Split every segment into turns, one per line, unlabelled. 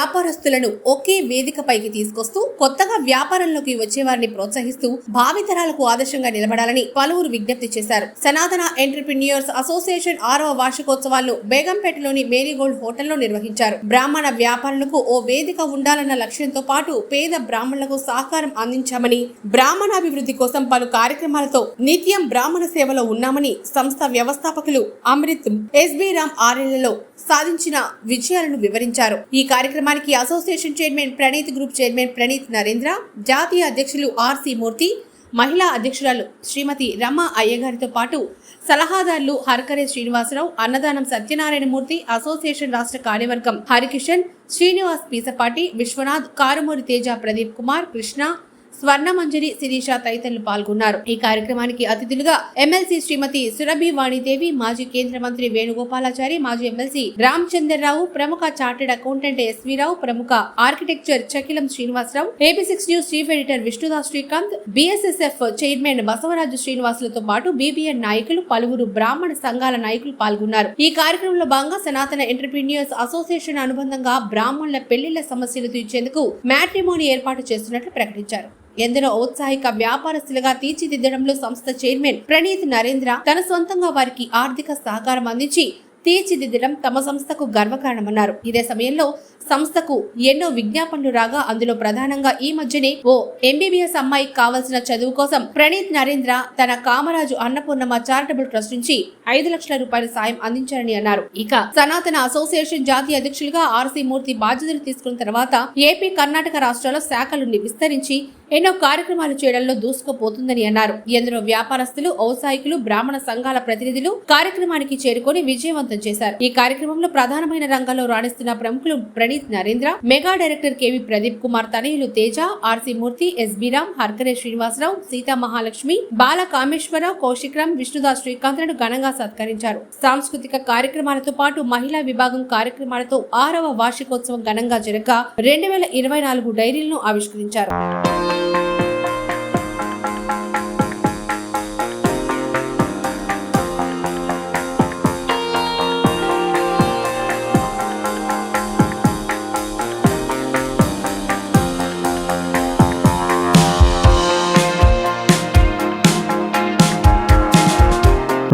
వ్యాపారస్తులను ఒకే వేదికపైకి తీసుకొస్తూ కొత్తగా వ్యాపారంలోకి వచ్చే వారిని ప్రోత్సహిస్తూ భావితరాలకు ఆదర్శంగా నిలబడాలని పలువురు విజ్ఞప్తి చేశారు. సనాతన ఎంటర్ప్రిన్యూర్స్ అసోసియేషన్ ఆరవ వార్షికోత్సవాలను బేగంపేటలోని మేరీగోల్డ్ హోటల్లో నిర్వహించారు. బ్రాహ్మణ వ్యాపారులకు ఓ వేదిక ఉండాలన్న లక్ష్యంతో పాటు పేద బ్రాహ్మణులకు సహకారం అందించామని బ్రాహ్మణాభివృద్ధి కోసం పలు కార్యక్రమాలతో నిత్యం బ్రాహ్మణ సేవలో ఉన్నామని సంస్థ వ్యవస్థాపకులు అమృత్ ఎస్బీ రామ్ ఆర్ఎల్లలో సాధించిన విజయాలను వివరించారు. ఈ కార్యక్రమానికి association chairman Praneeth group chairman Praneeth Narendra జాతీయ అధ్యక్షులు ఆర్సి మూర్తి మహిళా అధ్యక్షురాలు శ్రీమతి రమ అయ్యగారితో పాటు సలహాదారులు హరకరే శ్రీనివాసరావు అన్నదానం సత్యనారాయణమూర్తి అసోసియేషన్ రాష్ట్ర కార్యవర్గం హరికిషన్ శ్రీనివాస్ పీసపాటి విశ్వనాథ్ కారుమూరి తేజ ప్రదీప్ కుమార్ కృష్ణ స్వర్ణమంజరి శిరీష తదితరులు పాల్గొన్నారు. ఈ కార్యక్రమానికి అతిథులుగా ఎమ్మెల్సీ శ్రీమతి సురభి వాణిదేవి మాజీ కేంద్ర మంత్రి వేణుగోపాలాచారి మాజీ ఎమ్మెల్సీ రామచంద్రరావు ప్రముఖ చార్టెడ్ అకౌంటెంట్ ఎస్వి రావు ప్రముఖ architecture Chakilam Srinivasarao AP six news chief editor Vishnudas Srikanth BSSF chairman Basavaraju శ్రీనివాసులతో పాటు బీబీఎన్ నాయకులు పలువురు బ్రాహ్మణ సంఘాల నాయకులు పాల్గొన్నారు. ఈ కార్యక్రమంలో భాగంగా సనాతన ఎంటర్ప్రీనియర్స్ అసోసియేషన్ అనుబంధంగా బ్రాహ్మణుల పెళ్ళిళ్ళ సమస్యలు తీర్చేందుకు మ్యాట్రిమోని ఏర్పాటు చేస్తున్నట్లు ప్రకటించారు. ఎందరో ఔత్సాహిక వ్యాపారస్తులుగా తీర్చిదిద్దడంలో సంస్థ చైర్మన్ ప్రణీత్ నరేంద్ర తన సొంతంగా వారికి ఆర్థిక సహకారం అందించి తీర్చిదిద్దడం తమ సంస్థకు గర్వకారణమన్నారు. ఇదే సమయంలో సంస్థకు ఎన్నో విజ్ఞాపనలు రాగా అందులో ప్రధానంగా ఈ మధ్యనే ఓ ఎంబీబీఎస్ అమ్మాయికి కావలసిన చదువు కోసం ప్రణీత్ నరేంద్ర తన కామరాజు అన్నపూర్ణమ చారిటబుల్ ట్రస్ట్ నుంచి ఐదు లక్షల రూపాయల సాయం అందించారని అన్నారు. ఇక సనాతన అసోసియేషన్ జాతీయ అధ్యక్షులుగా ఆర్సీ మూర్తి బాధ్యతలు తీసుకున్న తర్వాత ఏపీ కర్ణాటక రాష్ట్రాల్లో శాఖలు విస్తరించి ఎన్నో కార్యక్రమాలు చేయడంలో దూసుకుపోతుందని అన్నారు. ఎందరో వ్యాపారస్తులు ఔత్సాహికులు బ్రాహ్మణ సంఘాల ప్రతినిధులు కార్యక్రమానికి చేరుకొని విజయవంతం చేశారు. ఈ కార్యక్రమంలో ప్రధానమైన రంగంలో రాణిస్తున్న ప్రముఖులు Praneeth Narendra mega director KV Pradeep Kumar తనయులు Teja RC Murthy SB Ram Harkare Srinivasarao Sita Mahalakshmi Bala Kameswararao Kaushikram Vishnudas శ్రీకాంత్లను ఘనంగా సత్కరించారు. సాంస్కృతిక కార్యక్రమాలతో పాటు మహిళా విభాగం కార్యక్రమాలతో ఆరవ వార్షికోత్సవం ఘనంగా జరగగా రెండు వేల ఇరవై నాలుగు డైరీలను ఆవిష్కరించారు.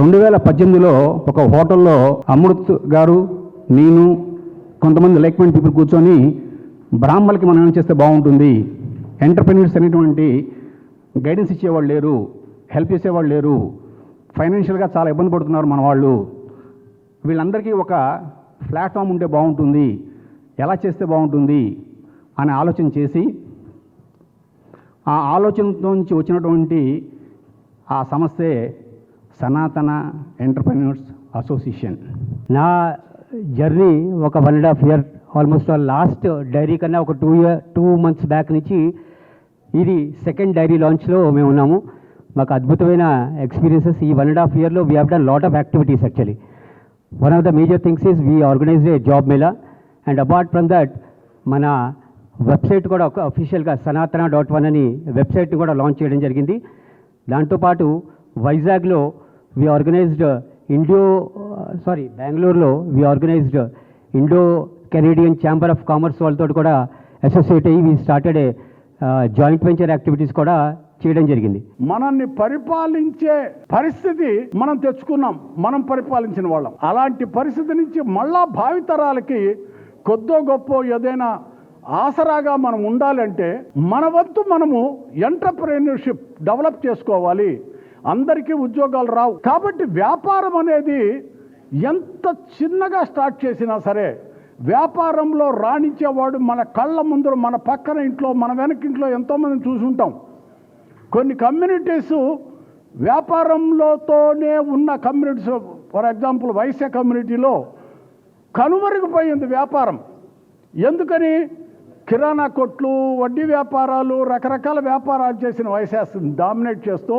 రెండు వేల పద్దెనిమిదిలో ఒక హోటల్లో అమృత్ గారు నేను కొంతమంది లైక్ మైండ్ పీపుల్ కూర్చొని బ్రాహ్మణులకి మనం ఏం చేస్తే బాగుంటుంది? ఎంటర్ప్రెన్యూర్స్ అనేటువంటి గైడెన్స్ ఇచ్చేవాళ్ళు లేరు హెల్ప్ చేసేవాళ్ళు లేరు ఫైనాన్షియల్గా చాలా ఇబ్బంది పడుతున్నారు మన వాళ్ళు. వీళ్ళందరికీ ఒక ప్లాట్ఫామ్ ఉంటే బాగుంటుంది. ఎలా చేస్తే బాగుంటుంది? అనే ఆలోచన చేసి ఆ ఆలోచనతో నుంచి వచ్చినటువంటి ఆ సమస్యే సనాతన ఎంటర్ప్రెన్యూర్స్ అసోసియేషన్.
నా జర్నీ ఒక one and half year almost last diary కన్నా ఒక two year two months back నుంచి ఇది సెకండ్ డైరీ లాంచ్లో మేము ఉన్నాము. మాకు అద్భుతమైన ఎక్స్పీరియన్సెస్. ఈ వన్ అండ్ హాఫ్ ఇయర్లో we have done lot of activities actually one of the major things is we organized a job mela and apart from that మన website కూడా ఒక అఫీషియల్గా సనాతన డాట్ వన్ అని వెబ్సైట్ని కూడా లాంచ్ చేయడం జరిగింది. దాంతోపాటు వైజాగ్లో వి ఆర్గనైజ్డ్ ఇండియో సారీ బెంగళూరులో we organized Indo Canadian chamber of commerce వాళ్ళతో కూడా అసోసియేట్ అయ్యి we started joint venture activities కూడా చేయడం జరిగింది.
మనల్ని పరిపాలించే పరిస్థితి మనం తెచ్చుకున్నాం. మనం పరిపాలించిన వాళ్ళం. అలాంటి పరిస్థితి నుంచి మళ్ళా భావితరాలకి కొద్దో గొప్ప ఏదైనా ఆసరాగా మనం ఉండాలంటే మన వంతు మనము ఎంటర్ప్రెన్యూర్షిప్ డెవలప్ చేసుకోవాలి. అందరికీ ఉద్యోగాలు రావు. కాబట్టి వ్యాపారం అనేది ఎంత చిన్నగా స్టార్ట్ చేసినా సరే వ్యాపారంలో రాణించేవాడు మన కళ్ళ ముందు మన పక్కన ఇంట్లో మన వెనకింట్లో ఎంతోమందిని చూసుంటాం కొన్ని కమ్యూనిటీస్ వ్యాపారంలోతోనే ఉన్న కమ్యూనిటీస్ ఫర్ ఎగ్జాంపుల్ వైశ్య కమ్యూనిటీలో కనుమరుగిపోయింది వ్యాపారం. ఎందుకని? కిరాణా కొట్లు వడ్డీ వ్యాపారాలు రకరకాల వ్యాపారాలు చేసిన వైశాస్ని డామినేట్ చేస్తూ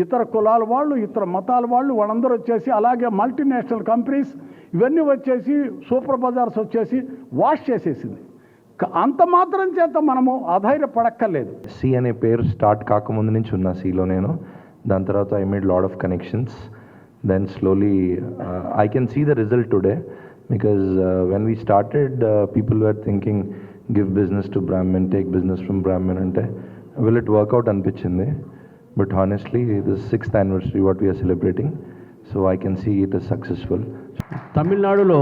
ఇతర కులాల వాళ్ళు ఇతర మతాల వాళ్ళు వాళ్ళందరూ వచ్చేసి అలాగే మల్టీనేషనల్ కంపెనీస్ ఇవన్నీ వచ్చేసి సూపర్ బజార్స్ వచ్చేసి వాష్ చేసేసింది. అంత మాత్రం చేత మనము అధైర్యపడక్కర్లేదు.
సి అనే పేరు స్టార్ట్ కాకముందు నుంచి ఉన్నా సిలో నేను. దాని తర్వాత I made lot of connections then slowly I can see the result today because when we started people were thinking give business to Brahmin take business from Brahmin అంటే విల్ ఇట్ వర్కౌట్ అనిపించింది. But honestly this sixth anniversary what we are celebrating so I can see it is successful
తమిళనాడులో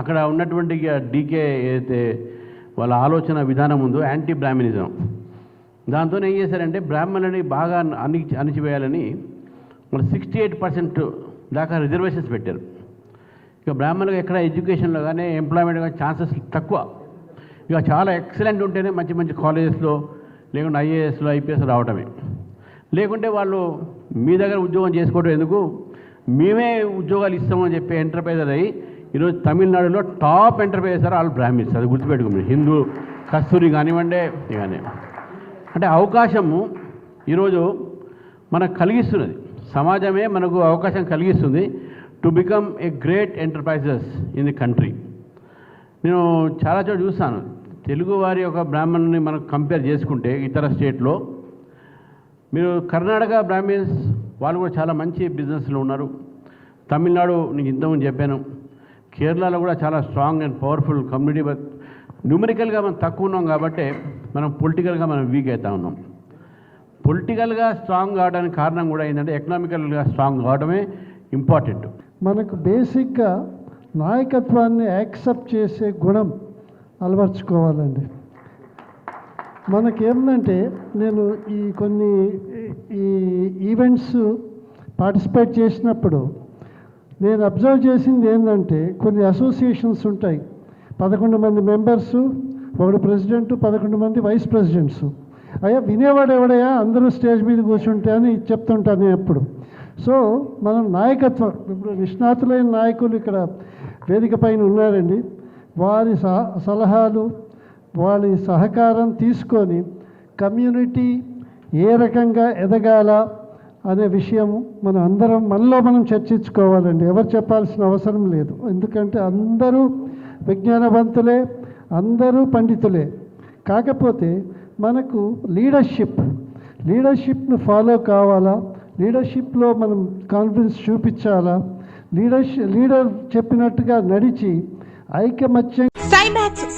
అక్కడ ఉన్నటువంటి DK ఏదైతే వాళ్ళ ఆలోచన విధానం ఉందో యాంటీ బ్రాహ్మణిజం దాంతో ఏం చేశారంటే బ్రాహ్మణుని బాగా అణి అణిచివేయాలని మన సిక్స్టీ ఎయిట్ పర్సెంట్ దాకా రిజర్వేషన్స్ పెట్టారు. ఇక బ్రాహ్మణులకు ఎక్కడ ఎడ్యుకేషన్లో కానీ ఎంప్లాయ్మెంట్ కానీ ఛాన్సెస్ తక్కువ. ఇక చాలా ఎక్సలెంట్ ఉంటేనే మంచి మంచి కాలేజెస్లో లేకుంటే ఐఏఎస్లో ఐపీఎస్ రావటమే. లేకుంటే వాళ్ళు మీ దగ్గర ఉద్యోగం చేసుకోవడం ఎందుకు? మేమే ఉద్యోగాలు ఇస్తామని చెప్పి ఎంటర్ప్రైజర్ అయ్యి ఈరోజు తమిళనాడులో టాప్ ఎంటర్ప్రైజర్ వాళ్ళు బ్రాహ్మిన్స్ అది గుర్తుపెట్టుకోండి. హిందూ కస్తూరి కానివ్వండి కానీ అంటే అవకాశము ఈరోజు మనకు కలిగిస్తున్నది. సమాజమే మనకు అవకాశం కలిగిస్తుంది to become a great enterprises in the country నేను చాలా చోట్ల చూస్తాను. తెలుగు వారి యొక్క బ్రాహ్మణుని మనం కంపేర్ చేసుకుంటే ఇతర స్టేట్లో మీరు కర్ణాటక బ్రాహ్మిన్స్ వాళ్ళు కూడా చాలా మంచి బిజినెస్లో ఉన్నారు. తమిళనాడు నీకు ఇంతకుముందు చెప్పాను. కేరళలో కూడా చాలా strong and powerful community but న్యూమరికల్గా మనం తక్కువ ఉన్నాం కాబట్టి మనం పొలిటికల్గా మనం వీక్ అవుతా ఉన్నాం. పొలిటికల్గా స్ట్రాంగ్ కావడానికి కారణం కూడా ఏంటంటే ఎకనామికల్గా స్ట్రాంగ్ కావడమే ఇంపార్టెంట్.
మనకు బేసిక్గా నాయకత్వాన్ని యాక్సెప్ట్ చేసే గుణం అలవర్చుకోవాలండి. మనకేందంటే నేను ఈ కొన్ని ఈ ఈవెంట్స్ పార్టిసిపేట్ చేసినప్పుడు నేను అబ్జర్వ్ చేసింది ఏంటంటే కొన్ని అసోసియేషన్స్ ఉంటాయి. పదకొండు మంది మెంబర్సు ఒకడు ప్రెసిడెంట్ పదకొండు మంది వైస్ ప్రెసిడెంట్స్. అయ్యా వినేవాడు ఎవడయ్యా? అందరూ స్టేజ్ మీద కూర్చుంటే అని చెప్తుంటాను ఎప్పుడు. సో మనం నాయకత్వం ఇప్పుడు నిష్ణాతులైన నాయకులు ఇక్కడ వేదిక పైన ఉన్నారండి. వారి సహ సలహాలు వాళ్ళ సహకారం తీసుకొని కమ్యూనిటీ ఏ రకంగా ఎదగాల అనే విషయం మనం అందరం మనలో మనం చర్చించుకోవాలండి. ఎవరు చెప్పాల్సిన అవసరం లేదు. ఎందుకంటే అందరూ విజ్ఞానవంతులే అందరూ పండితులే. కాకపోతే మనకు లీడర్షిప్ లీడర్షిప్ను ఫాలో కావాలా? లీడర్షిప్లో మనం కాన్ఫిడెన్స్ చూపించాలా? లీడర్షిప్ లీడర్ చెప్పినట్టుగా నడిచి ఐకమత్యం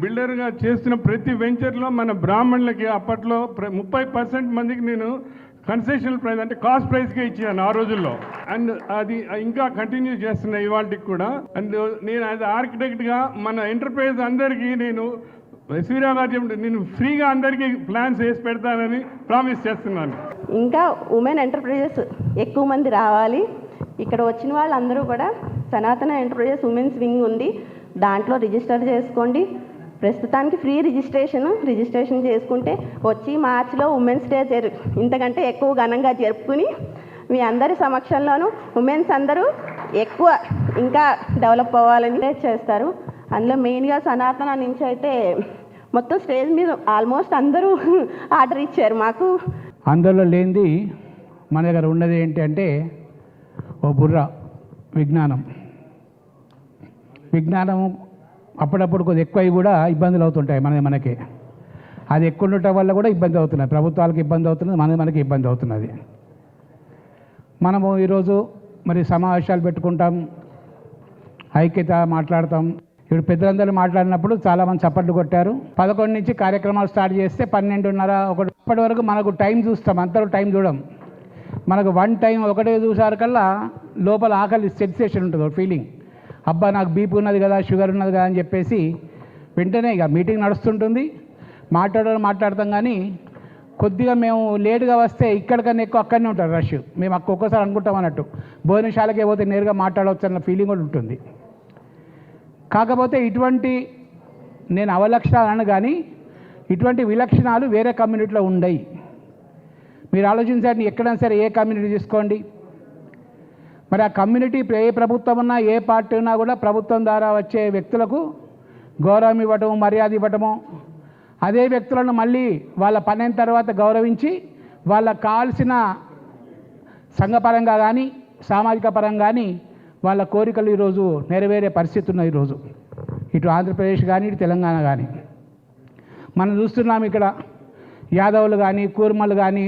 బిల్డర్గా చేస్తున్న ప్రతి వెంచర్లో మన బ్రాహ్మణులకి అప్పట్లో ప్ర- ముప్పై పర్సెంట్ మందికి నేను కన్సెషనల్ ప్రైస్ అంటే కాస్ట్ ప్రైస్గా ఇచ్చాను ఆ రోజుల్లో. అండ్ అది ఇంకా కంటిన్యూ చేస్తున్నా ఇవాళకి కూడా. అండ్ నేను అది ఆర్కిటెక్ట్గా మన ఎంటర్ప్రైజ్ అందరికీ నేను శ్రీరామ్ గారు నేను ఫ్రీగా అందరికీ ప్లాన్స్ వేసి పెడతానని ప్రామిస్ చేస్తున్నాను.
ఇంకా ఉమెన్ ఎంటర్ప్రైజెస్ ఎక్కువ మంది రావాలి. ఇక్కడ వచ్చిన వాళ్ళందరూ కూడా సనాతన ఎంటర్ప్రైజెస్ ఉమెన్స్ వింగ్ ఉంది. దాంట్లో రిజిస్టర్ చేసుకోండి. ప్రస్తుతానికి ఫ్రీ రిజిస్ట్రేషన్ రిజిస్ట్రేషన్ చేసుకుంటే వచ్చి మార్చిలో ఉమెన్స్ డే జరు ఇంతకంటే ఎక్కువ ఘనంగా జరుపుకుని మీ అందరి సమక్షంలోనూ ఉమెన్స్ అందరూ ఎక్కువ ఇంకా డెవలప్ అవ్వాలని చేస్తారు. అందులో మెయిన్గా సనాతన నుంచి అయితే మొత్తం స్టేజ్ మీద ఆల్మోస్ట్ అందరూ ఆర్డర్ ఇచ్చారు మాకు.
అందులో లేనిది మన దగ్గర ఉన్నది ఏంటి అంటే ఓ బుర్ర విజ్ఞానం. విజ్ఞానం అప్పుడప్పుడు కొద్ది ఎక్కువ కూడా ఇబ్బందులు అవుతుంటాయి మనది మనకి. అది ఎక్కువ ఉండటం వల్ల కూడా ఇబ్బంది అవుతున్నాయి ప్రభుత్వాలకు ఇబ్బంది అవుతున్నది మనది మనకి ఇబ్బంది అవుతున్నది. మనము ఈరోజు మరి సమావేశాలు పెట్టుకుంటాం ఐక్యత మాట్లాడతాం. ఇప్పుడు పెద్దలందరూ మాట్లాడినప్పుడు చాలామంది చప్పట్లు కొట్టారు. పదకొండు నుంచి కార్యక్రమాలు స్టార్ట్ చేస్తే పన్నెండున్నర ఒకటి అప్పటి వరకు మనకు టైం చూస్తాం అందరూ టైం చూడం. మనకు వన్ టైం ఒకటే చూసారు కల్లా లోపల ఆకలి సెన్సేషన్ ఉంటుంది ఒక ఫీలింగ్. అబ్బా నాకు బీపీ ఉన్నది కదా షుగర్ ఉన్నది కదా అని చెప్పేసి వెంటనే ఇక మీటింగ్ నడుస్తుంటుంది. మాట్లాడడం మాట్లాడతాం కానీ కొద్దిగా మేము లేటుగా వస్తే ఇక్కడికన్నా ఎక్కువ అక్కడనే ఉంటారు రష్. మేము అక్క ఒక్కోసారి అనుకుంటాం అన్నట్టు. భోజనశాలకే పోతే నేరుగా మాట్లాడవచ్చు అన్న ఫీలింగ్ కూడా ఉంటుంది. కాకపోతే ఇటువంటి నేను అవలక్షణాలను కానీ ఇటువంటి విలక్షణాలు వేరే కమ్యూనిటీలో ఉండయి. మీరు ఆలోచించండి ఎక్కడైనా సరే ఏ కమ్యూనిటీ తీసుకోండి. మరి ఆ కమ్యూనిటీ ఏ ప్రభుత్వం ఉన్నా ఏ పార్టీ ఉన్నా కూడా ప్రభుత్వం ద్వారా వచ్చే వ్యక్తులకు గౌరవం ఇవ్వటము మర్యాద ఇవ్వటము అదే వ్యక్తులను మళ్ళీ వాళ్ళ పని అయిన తర్వాత గౌరవించి వాళ్ళకు కావాల్సిన సంఘపరంగా కానీ సామాజిక పరంగా కానీ వాళ్ళ కోరికలు ఈరోజు నెరవేరే పరిస్థితి ఉన్నది ఈరోజు. ఇటు ఆంధ్రప్రదేశ్ కానీ ఇటు తెలంగాణ కానీ మనం చూస్తున్నాం ఇక్కడ యాదవులు కానీ కూర్మలు కానీ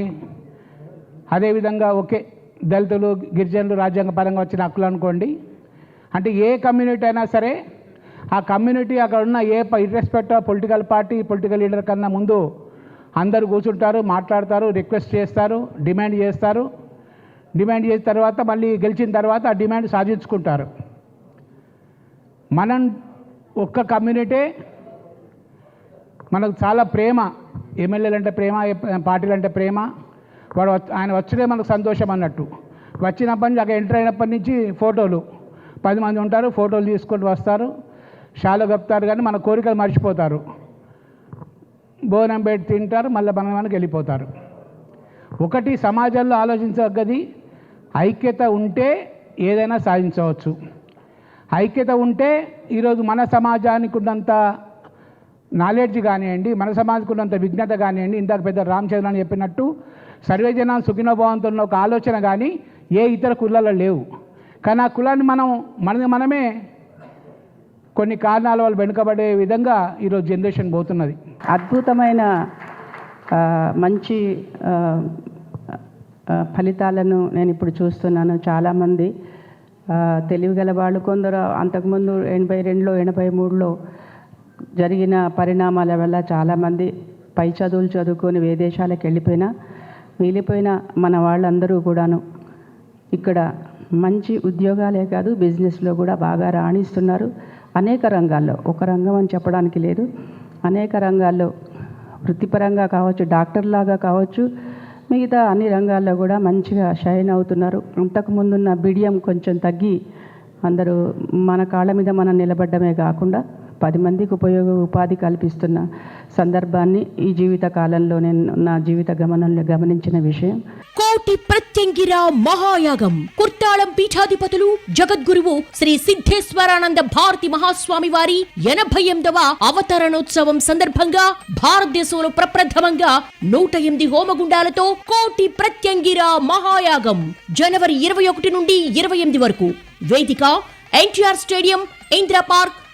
అదేవిధంగా ఒకే దళితులు గిరిజనులు రాజ్యాంగపరంగా వచ్చిన హక్కులు అనుకోండి. అంటే ఏ కమ్యూనిటీ అయినా సరే ఆ కమ్యూనిటీ అక్కడ ఉన్న a irrespective of political party political leader కన్నా ముందు అందరూ కూర్చుంటారు మాట్లాడతారు రిక్వెస్ట్ చేస్తారు డిమాండ్ చేస్తారు. డిమాండ్ చేసిన తర్వాత మళ్ళీ గెలిచిన తర్వాత ఆ డిమాండ్ సాధించుకుంటారు. మనం ఒక్క కమ్యూనిటీ మనకు చాలా ప్రేమ ఎమ్మెల్యేలు అంటే ప్రేమ పార్టీలు అంటే ప్రేమ వాడు ఆయన వచ్చడే మనకు సంతోషం అన్నట్టు. వచ్చినప్పటి నుంచి అక్కడ ఎంటర్ అయినప్పటి నుంచి ఫోటోలు. పది మంది ఉంటారు ఫోటోలు తీసుకొని వస్తారు. షాలో కప్తారు కానీ మన కోరికలు మర్చిపోతారు. భోజనం పెట్టి తింటారు మళ్ళీ మన మనకి వెళ్ళిపోతారు. ఒకటి సమాజంలో ఆలోచించగది ఐక్యత ఉంటే ఏదైనా సాధించవచ్చు. ఐక్యత ఉంటే ఈరోజు మన సమాజానికి ఉన్నంత నాలెడ్జ్ కానివ్వండి మన సమాజంకు ఉన్నంత విజ్ఞత కానివ్వండి ఇందాక పెద్ద రామచంద్ర అని చెప్పినట్టు సర్వేజన సుఖినోభావంతో ఉన్న ఒక ఆలోచన కానీ ఏ ఇతర కులాల్లో లేవు. కానీ ఆ కులాన్ని మనం మనది మనమే కొన్ని కారణాల వల్ల వెనుకబడే విధంగా ఈరోజు జనరేషన్ పోతున్నది.
అద్భుతమైన మంచి ఫలితాలను నేను ఇప్పుడు చూస్తున్నాను చాలామంది. తెలివిగల వాళ్ళు కొందరు అంతకుముందు ఎనభై రెండులో ఎనభై మూడులో జరిగిన పరిణామాల వల్ల చాలామంది పై చదువులు చదువుకొని విదేశాలకు వెళ్ళిపోయినా మిగిలిపోయిన మన వాళ్ళందరూ కూడాను ఇక్కడ మంచి ఉద్యోగాలే కాదు బిజినెస్లో కూడా బాగా రాణిస్తున్నారు. అనేక రంగాల్లో ఒక రంగం అని చెప్పడానికి లేదు. అనేక రంగాల్లో వృత్తిపరంగా కావచ్చు డాక్టర్ లాగా కావచ్చు మిగతా అన్ని రంగాల్లో కూడా మంచిగా షైన్ అవుతున్నారు. ఇంతకుముందున్న బిడియం కొంచెం తగ్గి అందరూ మన కాళ్ళ మీద మనం నిలబడ్డమే కాకుండా పది మందికి ఉపయోగ ఉపాధి కల్పిస్తున్న సందర్భాన్ని ఈ జీవిత కాలంలో నేను నా జీవిత గమనంలో గమనించిన విషయం.
కోటి ప్రత్యంగిర మహాయాగం. కుర్తాళం పీఠాధిపతులు జగద్గురువు శ్రీ సిద్ధేశ్వరానంద భారతి మహాస్వామి వారి ఎనభై ఎనిమిదవ అవతరణోత్సవం సందర్భంగా భారతదేశంలో ప్రప్రథమంగా నూట ఎనిమిది హోమగుండాలతో కోటి ప్రత్యంగిర మహాయాగం. జనవరి ఇరవై ఒకటి నుండి ఇరవై ఎనిమిది వరకు. వేదిక ఎన్టీఆర్ స్టేడియం ఇందిరా పార్క్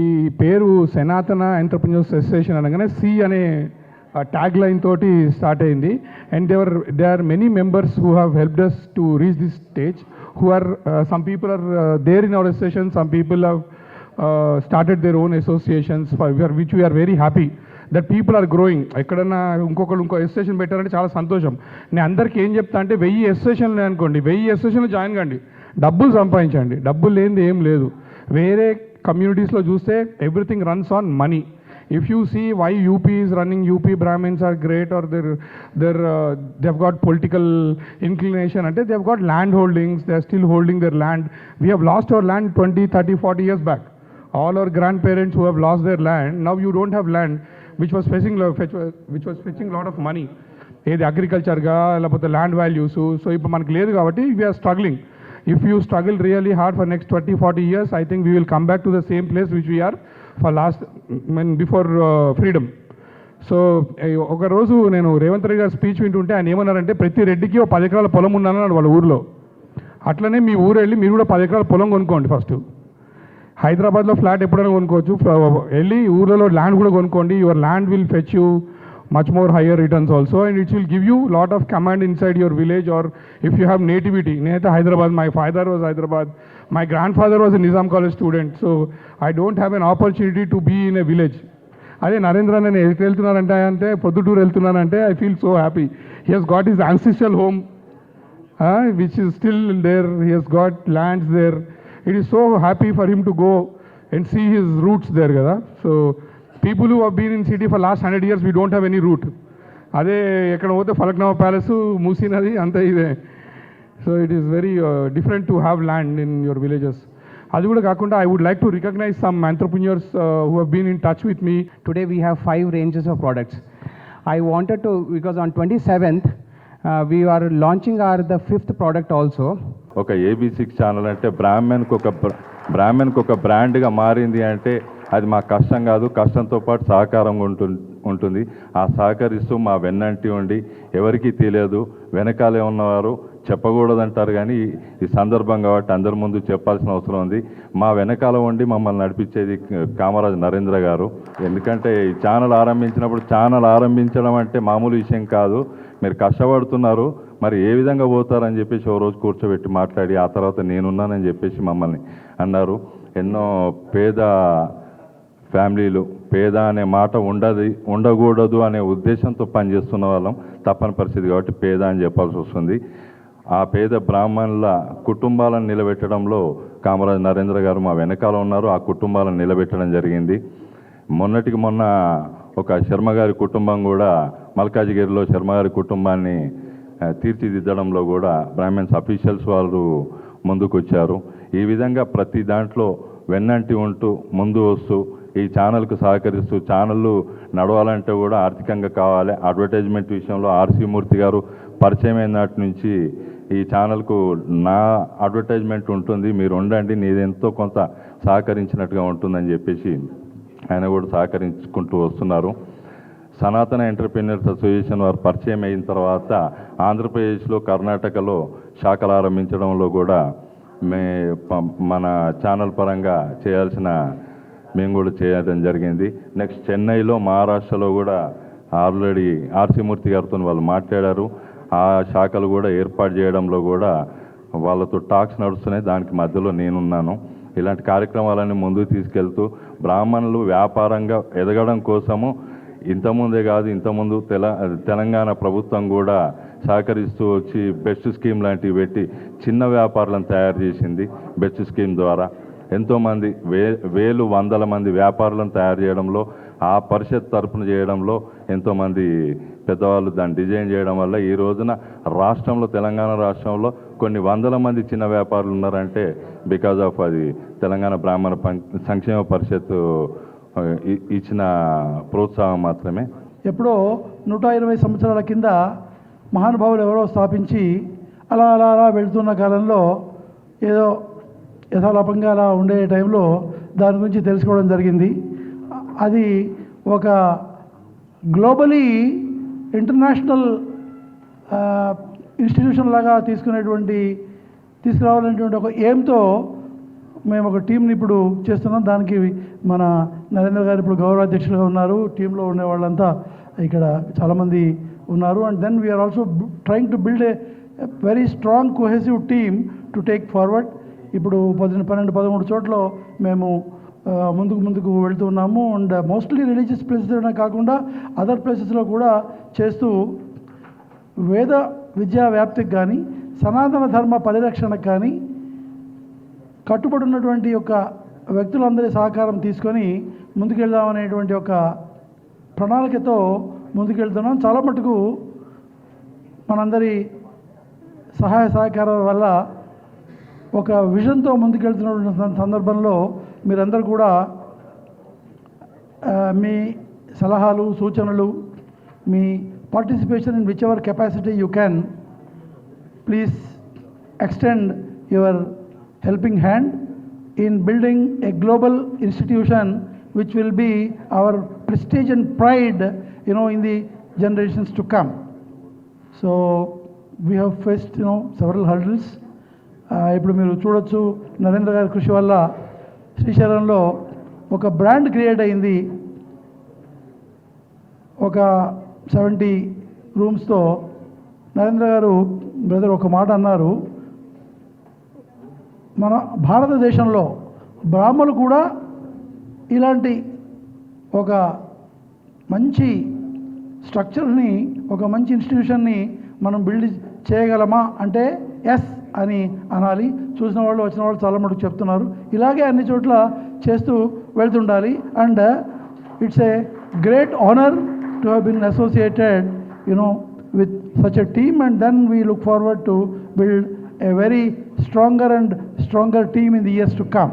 ఈ పేరు సనాతన ఎంటర్ప్రినర్స్ అసోసియేషన్ అనగానే సి అనే ట్యాగ్ లైన్ తోటి స్టార్ట్ అయింది. And they were they are many members who have helped us to reach this stage who are some people are there in our association some people have started their own associations for which we are very happy that people are growing ఎక్కడన్నా ఇంకొకరు ఇంకో association పెట్టారంటే చాలా సంతోషం. నేను అందరికీ ఏం చెప్తా అంటే వెయ్యి అసోసియేషన్లు అనుకోండి వెయ్యి అసోసియేషన్లు జాయిన్ కండి. డబ్బులు సంపాదించండి. డబ్బులు లేనిది ఏం లేదు. వేరే కమ్యూనిటీస్లో చూస్తే everything runs on money if you see why UP is running UP Brahmins are great are their their they got political inclination అంటే they got land holdings they are still holding their land we have lost our land twenty thirty forty years back all our grand parents who have lost their land now you don't have land which was fetching which was fetching lot of money ఏది అగ్రికల్చర్గా లేకపోతే land values so ఇప్పుడు మనకు లేదు కాబట్టి we are struggling if you struggle really hard for next 20, 40 years, I think we will come back to the same place which we are for last, when before uh, freedom. So ఒకరోజు ఒక రోజు నేను రేవంత్ రెడ్డి గారి speech వింటుంటే ఆయన ఏమన్నారంటే ప్రతి రెడ్డికి ఒక పది ఎకరాల పొలం ఉందన్నాడు వాళ్ళ ఊర్లో. అట్లనే మీ ఊరు వెళ్ళి మీరు కూడా పది ఎకరాల పొలం కొనుక్కోండి ఫస్ట్ హైదరాబాద్లో ఫ్లాట్ ఎప్పుడైనా కొనుక్కోవచ్చు. వెళ్ళి ఊర్లలో ల్యాండ్ కూడా కొనుక్కోండి. Your land will fetch you much more higher returns also and it will give you lot of command inside your village or if you have nativity. నేనైతే Hyderabad my father was Hyderabad my grandfather was a Nizam college student so I don't have an opportunity to be in a village. అదే నరేంద్ర నేను ఎక్కడికి వెళ్తున్నానంటే అంటే Proddatur వెళ్తున్నానంటే I feel so happy he has got his ancestral home which which is still there. He has got lands there. It is so happy for him to go and see his roots there, కదా. So people who been in city for last hundred years we don't have any root అదే ఎక్కడ పోతే Falaknuma palace Musi నది అంతా ఇదే so it is very different to have land in your villages అది కూడా కాకుండా I would like to recognize some entrepreneurs who have been in touch with me
Today we have five ranges of products. I wanted to, because on 27th, uh, we are launching our the fifth product also.
ఒక AB six channel అంటే బ్రాహ్మణ్కి ఒక బ్ర- బ్రాహ్మణ్కి ఒక బ్రాండ్గా మారింది అంటే అది మా కష్టం కాదు కష్టంతో పాటు సహకారం ఉంటుంది. ఆ సహకరిస్తూ మా వెన్నంటి ఉండి ఎవరికీ తెలియదు వెనకాలే ఉన్నవారు చెప్పకూడదంటారు కానీ ఈ- సందర్భం కాబట్టి అందరి ముందు చెప్పాల్సిన అవసరం ఉంది. మా వెనకాల ఉండి మమ్మల్ని నడిపించేది కామరాజ్ నరేంద్ర గారు. ఎందుకంటే ఈ ఛానల్ ఆరంభించినప్పుడు ఛానల్ ఆరంభించడం అంటే మామూలు విషయం కాదు. మీరు కష్టపడుతున్నారు మరి ఏ విధంగా పోతారని చెప్పేసి ఓ రోజు కూర్చోబెట్టి మాట్లాడి ఆ తర్వాత నేనున్నానని చెప్పేసి మమ్మల్ని అన్నారు. ఎన్నో పేద ఫ్యామిలీలు పేద అనే మాట ఉండదు ఉండకూడదు అనే ఉద్దేశంతో పనిచేస్తున్న వాళ్ళం. తప్పని పరిస్థితి కాబట్టి పేద అని చెప్పాల్సి వస్తుంది. ఆ పేద బ్రాహ్మణుల కుటుంబాలను నిలబెట్టడంలో కామరాజ్ నరేంద్ర గారు మా వెనకాల ఉన్నారు. ఆ కుటుంబాలను నిలబెట్టడం జరిగింది. మొన్నటికి మొన్న ఒక శర్మ గారి కుటుంబం కూడా మల్కాజిగిరిలో శర్మ గారి కుటుంబాన్ని తీర్చిదిద్దడంలో కూడా బ్రాహ్మణ్స్ అఫీషియల్స్ వాళ్ళు ముందుకు వచ్చారు ఈ విధంగా ప్రతి దాంట్లో వెన్నంటి ఉంటూ ముందు వస్తూ ఈ ఛానల్కు సహకరిస్తూ ఛానళ్ళు నడవాలంటే కూడా ఆర్థికంగా కావాలి. అడ్వర్టైజ్మెంట్ విషయంలో ఆర్సీ మూర్తి గారు పరిచయం అయిన నుంచి ఈ ఛానల్కు నా అడ్వర్టైజ్మెంట్ ఉంటుంది. మీరు ఉండండి. నీదెంతో కొంత సహకరించినట్టుగా ఉంటుందని చెప్పేసి ఆయన కూడా సహకరించుకుంటూ వస్తున్నారు. సనాతన ఎంటర్ప్రీనర్స్ అసోసియేషన్ వారు పరిచయం అయిన తర్వాత ఆంధ్రప్రదేశ్లో కర్ణాటకలో శాఖలు ఆరంభించడంలో కూడా మే మన ఛానల్ పరంగా చేయాల్సిన మేము కూడా చేయడం జరిగింది. నెక్స్ట్ చెన్నైలో మహారాష్ట్రలో కూడా ఆల్రెడీ ఆర్సీ మూర్తి గారితో వాళ్ళు మాట్లాడారు. ఆ శాఖలు కూడా ఏర్పాటు చేయడంలో కూడా వాళ్ళతో టాక్స్ నడుస్తున్నాయి. దానికి మధ్యలో నేనున్నాను. ఇలాంటి కార్యక్రమాలన్నీ ముందుకు తీసుకెళ్తూ బ్రాహ్మణులు వ్యాపారంగా ఎదగడం కోసము ఇంతకుముందే కాదు ఇంతకుముందు తెల తెలంగాణ ప్రభుత్వం కూడా సహకరిస్తూ వచ్చి బెస్ట్ స్కీమ్ లాంటివి పెట్టి చిన్న వ్యాపారులను తయారు చేసింది బెస్ట్ స్కీమ్ ద్వారా. ఎంతోమంది వే వేలు వందల మంది వ్యాపారులను తయారు చేయడంలో ఆ పరిషత్ తరపున చేయడంలో ఎంతోమంది పెద్దవాళ్ళు దాన్ని డిజైన్ చేయడం వల్ల ఈ రోజున రాష్ట్రంలో తెలంగాణ రాష్ట్రంలో కొన్ని వందల మంది చిన్న వ్యాపారులు ఉన్నారంటే బికాజ్ ఆఫ్ అది తెలంగాణ బ్రాహ్మణ సంక్షేమ పరిషత్ ఇచ్చిన ప్రోత్సాహం మాత్రమే.
ఎప్పుడో నూట ఇరవై సంవత్సరాల కింద మహానుభావులు ఎవరో స్థాపించి అలా అలా అలా వెళ్తున్న కాలంలో ఏదో యథాలాపంగా అలా ఉండే టైంలో దాని గురించి తెలుసుకోవడం జరిగింది. అది ఒక గ్లోబలీ ఇంటర్నేషనల్ ఇన్స్టిట్యూషన్ లాగా తీసుకునేటువంటి తీసుకురావాలనేటువంటి ఒక ఎయిమ్తో మేము ఒక టీంని ఇప్పుడు చేస్తున్నాం. దానికి మన నరేంద్ర గారు ఇప్పుడు గౌరవాధ్యక్షులుగా ఉన్నారు. టీంలో ఉండే వాళ్ళంతా ఇక్కడ చాలామంది ఉన్నారు. And then we are also trying to build a very strong cohesive team to take forward. ఇప్పుడు పది పన్నెండు పదమూడు చోట్ల మేము ముందుకు ముందుకు వెళ్తూ ఉన్నాము. అండ్ మోస్ట్లీ రిలీజియస్ ప్లేసెస్ కాకుండా అదర్ ప్లేసెస్లో కూడా చేస్తూ వేద విద్యా వ్యాప్తికి కానీ సనాతన ధర్మ పరిరక్షణకు కానీ కట్టుబడి ఉన్నటువంటి యొక్క వ్యక్తులందరి సహకారం తీసుకొని ముందుకెళ్దామనేటువంటి ఒక ప్రణాళికతో ముందుకెళ్తున్నాం. చాలా మటుకు మనందరి సహాయ సహకారాల వల్ల ఒక విజన్తో ముందుకెళ్తున్న సందర్భంలో మీరందరూ కూడా మీ సలహాలు సూచనలు మీ participation in whichever capacity you can please extend your helping hand in building a global institution which will be our prestige and pride you know in the generations to come so we have faced you know several hurdles ఇప్పుడు మీరు చూడొచ్చు నరేంద్ర గారి కృషి వల్ల శ్రీశైలంలో ఒక brand create అయింది. ఒక సెవెంటీ రూమ్స్తో నరేంద్ర గారు బ్రదర్ ఒక మాట అన్నారు. మన భారతదేశంలో బ్రాహ్మలు కూడా ఇలాంటి ఒక మంచి స్ట్రక్చర్ని ఒక మంచి ఇన్స్టిట్యూషన్ని మనం బిల్డ్ చేయగలమా? అంటే ఎస్. అని అనాలి. చూసిన వాళ్ళు వచ్చిన వాళ్ళు చాలా మటుకు చెప్తున్నారు. ఇలాగే అన్ని చోట్ల చేస్తూ వెళ్తుండాలి. And it's a great honour to have been associated you know with such a team. And then we look forward to build a very stronger and stronger team in the years to come.